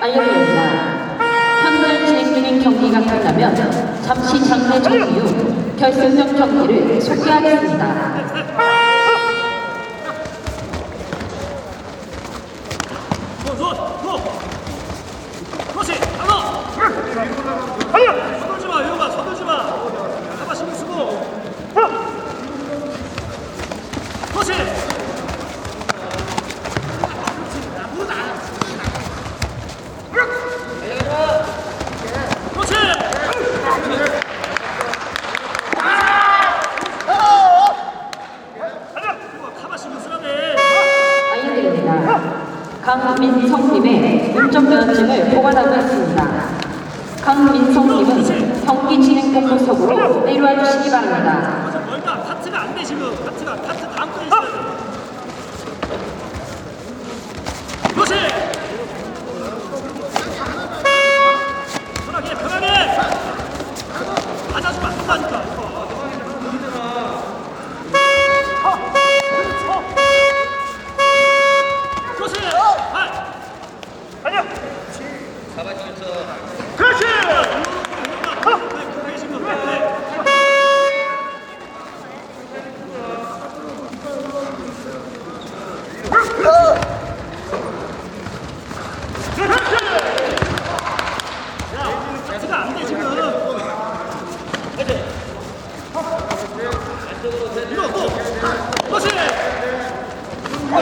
알려드립니다. 현재 진행 중인 경기가 끝나면 잠시 장례 종료 후 결승전 경기를 소개하겠습니다. 강민성님의 운전 면허증을 보관하고 있습니다. 강민성님은 경기 진행 본부석으로 내려와 주시기 바랍니다. 멀다. 파트가 안 돼, 지금. 파트가, 파트 다음 거있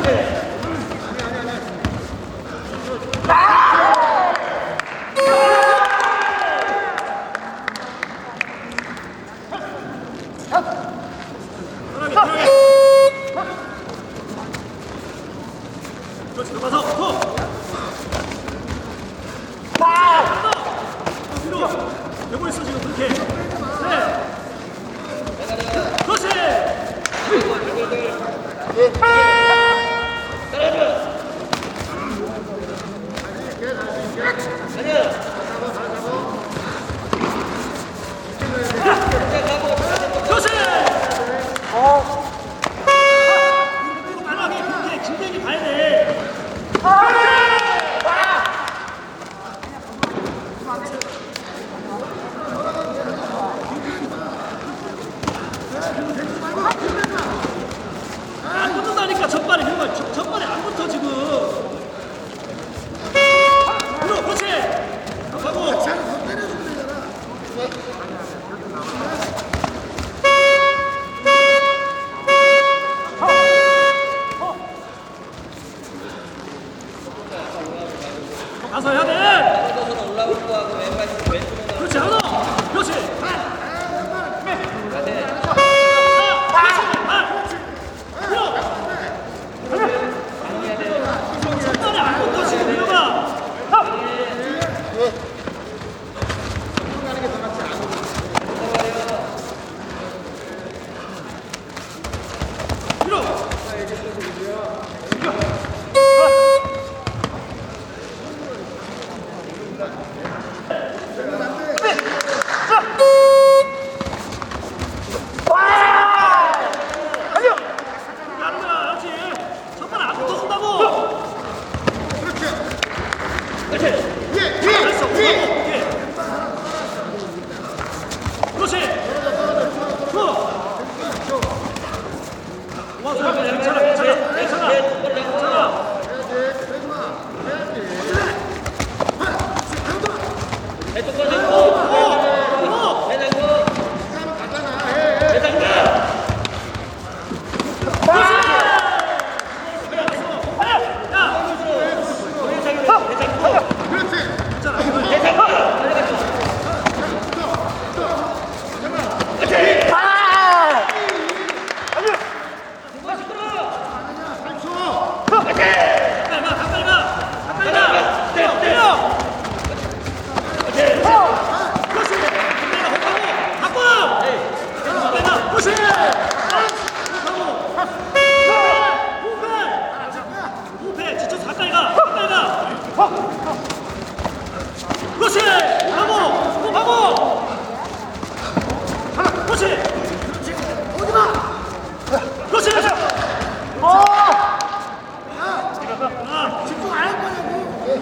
편하게, 편하게. Good.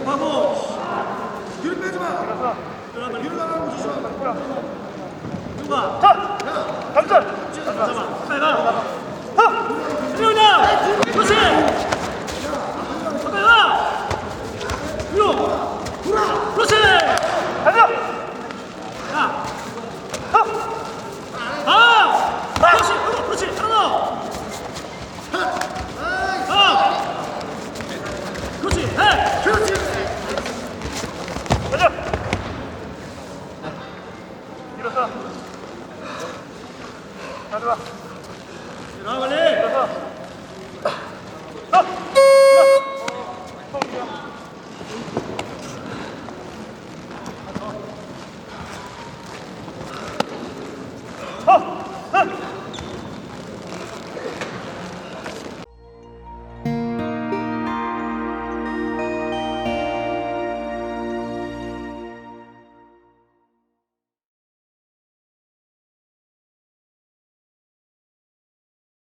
바보 뒤로 빼지 마 뒤로 나가고 조심 누가 자 감전 잠깐만 빨리 가 하! 들어오냐! 조심! Bravo lì!